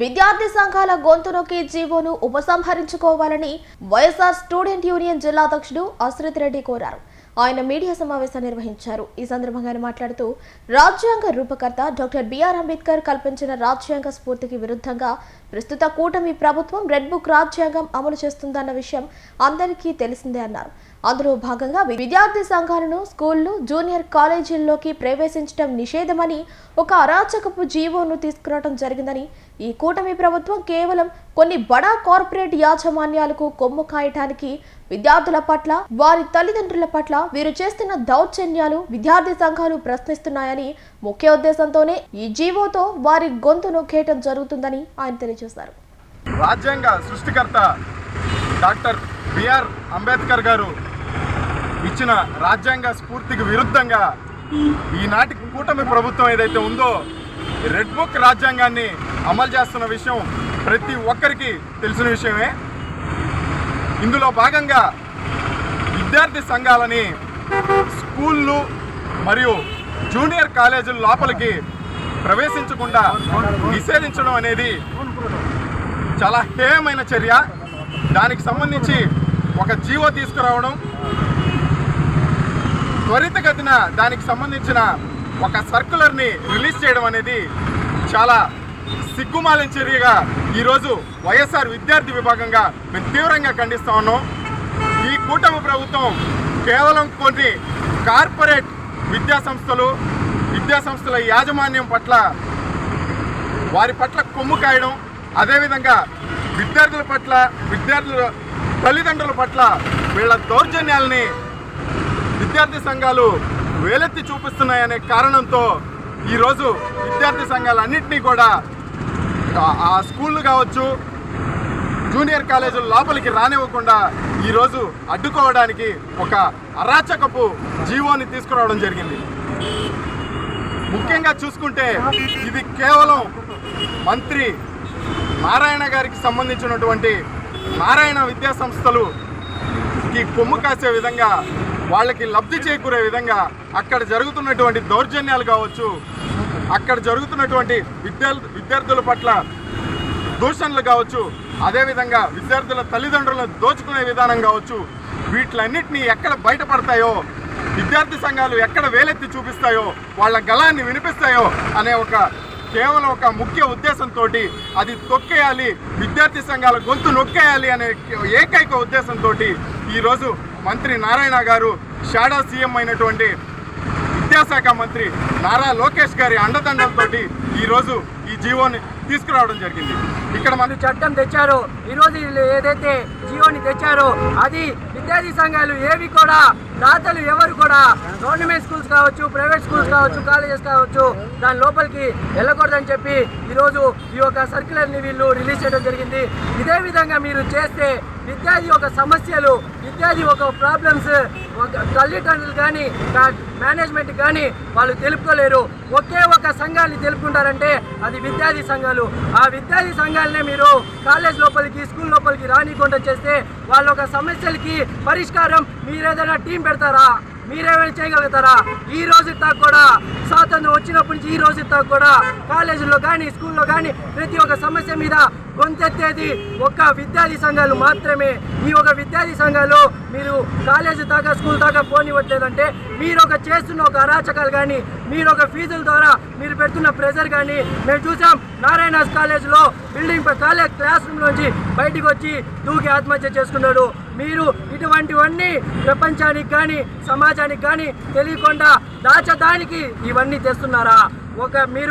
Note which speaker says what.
Speaker 1: విద్యార్థి సంఘాల గొంతు నొక్కి జీవోను ఉపసంహరించుకోవాలని వైఎస్ఆర్ స్టూడెంట్ యూనియన్ జిల్లా అధ్యక్షుడు అశ్రిత్ రెడ్డి కోరారు. ఆయన మీడియా సమావేశం నిర్వహించారు. ఈ సందర్భంగా ఆయన మాట్లాడుతూ రాజ్యాంగ రూపకర్త డాక్టర్ బిఆర్ అంబేద్కర్ కల్పించిన రాజ్యాంగ స్ఫూర్తికి విరుద్ధంగా ప్రస్తుత కూటమి ప్రభుత్వం రెడ్ బుక్ రాజ్యాంగం అమలు చేస్తుందన్న విషయం అందరికీ తెలిసిందే అన్నారు. అందులో భాగంగా విద్యార్థి సంఘాలను స్కూళ్ళు జూనియర్ కాలేజీల్లోకి ప్రవేశించడం నిషేధమని ఒక అరాచకపు జీవోను తీసుకురావడం జరిగిందని ఈ కూటమి ప్రభుత్వం కేవలం కొన్ని బడా కార్పొరేట్ యాజమాన్యాలకు కొమ్ము కాయటానికి విద్యార్థుల పట్ల వారి తల్లిదండ్రుల పట్ల వీరు చేస్తున్న దౌర్జన్యాలు విద్యార్థి సంఘాలు ప్రశ్నిస్తున్నాయని ముఖ్య ఉద్దేశంతోనే ఈ జీవోతో వారి గొంతు నొక్కేయటం జరుగుతుందని ఆయన తెలియజేశారు.
Speaker 2: రాజ్యాంగ సృష్టికర్త డాక్టర్ బిఆర్ అంబేద్కర్ గారు ఇచ్చిన రాజ్యాంగ స్ఫూర్తికి విరుద్ధంగా ఈనాటి కూటమి ప్రభుత్వం ఏదైతే ఉందో రెడ్ బుక్ రాజ్యాంగాన్ని అమలు చేస్తున్న విషయం ప్రతి ఒక్కరికి తెలిసిన విషయమే. ఇందులో భాగంగా విద్యార్థి సంఘాలని స్కూళ్ళు మరియు జూనియర్ కాలేజీల లోపలికి ప్రవేశించకుండా నిషేధించడం అనేది చాలా హేయమైన చర్య. దానికి సంబంధించి ఒక జీవో తీసుకురావడం త్వరితగతిన దానికి సంబంధించిన ఒక సర్కులర్ని రిలీజ్ చేయడం అనేది చాలా సిగ్గుమాలిన చర్యగా ఈరోజు వైఎస్ఆర్ విద్యార్థి విభాగంగా మేము తీవ్రంగా ఖండిస్తూ ఉన్నాం. ఈ కూటమి ప్రభుత్వం కేవలం కొన్ని కార్పొరేట్ విద్యా సంస్థలు యాజమాన్యం పట్ల వారి పట్ల కొమ్ము కాయడం అదేవిధంగా విద్యార్థుల పట్ల విద్యార్థుల తల్లిదండ్రుల పట్ల వీళ్ళ దౌర్జన్యాలని విద్యార్థి సంఘాలు వేలెత్తి చూపిస్తున్నాయనే కారణంతో ఈరోజు విద్యార్థి సంఘాలన్నింటినీ కూడా ఆ- స్కూళ్ళు కావచ్చు జూనియర్ కాలేజీల లోపలికి రానివ్వకుండా ఈరోజు అడ్డుకోవడానికి ఒక అరాచకపు జీవోని తీసుకురావడం జరిగింది. ముఖ్యంగా చూసుకుంటే ఇది కేవలం మంత్రి నారాయణ గారికి సంబంధించినటువంటి నారాయణ విద్యా సంస్థలు కొమ్ము కాసే విధంగా వాళ్ళకి లబ్ధి చేకూరే విధంగా అక్కడ జరుగుతున్నటువంటి దౌర్జన్యాలు కావచ్చు అక్కడ జరుగుతున్నటువంటి విద్యా విద్యార్థుల పట్ల దూషణలు కావచ్చు అదేవిధంగా విద్యార్థుల తల్లిదండ్రులను దోచుకునే విధానం కావచ్చు వీటిలన్నింటినీ ఎక్కడ బయటపడతాయో విద్యార్థి సంఘాలు ఎక్కడ వేలెత్తి చూపిస్తాయో వాళ్ళ గళాన్ని వినిపిస్తాయో అనే ఒక కేవలం ఒక ముఖ్య ఉద్దేశంతో అది తొక్కేయాలి విద్యార్థి సంఘాల గొంతు నొక్కేయాలి అనే ఏకైక ఉద్దేశంతో ఈరోజు మంత్రి నారాయణ గారు షాడా సీఎం అయినటువంటి విద్యాశాఖ మంత్రి నారా లోకేష్ గారి అండదండలతోటి ఈరోజు ఈ జీవోని తీసుకురావడం జరిగింది. ఇక్కడ మన
Speaker 3: చట్టం తెచ్చారు. ఈరోజు వీళ్ళు ఏదైతే జియోని తెచ్చారో. అది విద్యార్థి సంఘాలు ఏవి కూడా దాతలు ఎవరు కూడా గవర్నమెంట్ స్కూల్స్ కావచ్చు ప్రైవేట్ స్కూల్స్ కావచ్చు కాలేజెస్ కావచ్చు దాని లోపలికి వెళ్ళకూడదని చెప్పి ఈరోజు ఈ యొక్క సర్క్యులర్ని వీళ్ళు రిలీజ్ చేయడం జరిగింది. ఇదే విధంగా మీరు చేస్తే విద్యార్థి ఒక సమస్యలు విద్యార్థి ఒక ప్రాబ్లమ్స్ ఒక తల్లిదండ్రులు కానీ మేనేజ్మెంట్ కానీ వాళ్ళు తెలుపుకోలేరు. ఒకే ఒక సంఘాన్ని తెలుపుకుంటారంటే అది విద్యార్థి సంఘాలు. ఆ విద్యార్థి సంఘాలనే మీరు కాలేజ్ లోపలికి స్కూల్ లోపలికి రానికుండా చేస్తే వాళ్ళ ఒక సమస్యలకి పరిష్కారం మీరు ఏదైనా టీం పెడతారా? మీరేమైనా చేయగలుగుతారా? ఈ రోజు తా కూడా స్వాతంత్రం వచ్చినప్పటి నుంచి ఈ రోజు తా కూడా కాలేజీలో కానీ స్కూల్లో కానీ ప్రతి ఒక్క సమస్య మీద గొంతెత్తేది ఒక్క విద్యార్థి సంఘాలు మాత్రమే. ఈ ఒక విద్యార్థి సంఘాలు మీరు కాలేజీ దాకా స్కూల్ దాకా పోనివ్వట్లేదంటే మీరు ఒక చేస్తున్న ఒక అరాచకాలు కానీ మీరు ఒక ఫీజుల ద్వారా మీరు పెడుతున్న ప్రెజర్ కానీ మేము చూసాం నారాయణ కాలేజీలో బిల్డింగ్ కాలేజ్ క్లాస్ రూమ్ నుంచి బయటికి వచ్చి దూకి ఆత్మహత్య చేసుకున్నాడు. మీరు ఇటువంటివన్నీ ప్రపంచానికి కానీ సమాజానికి కానీ తెలియకుండా దాచడానికి ఇవన్నీ తెస్తున్నారా ఒక మీరు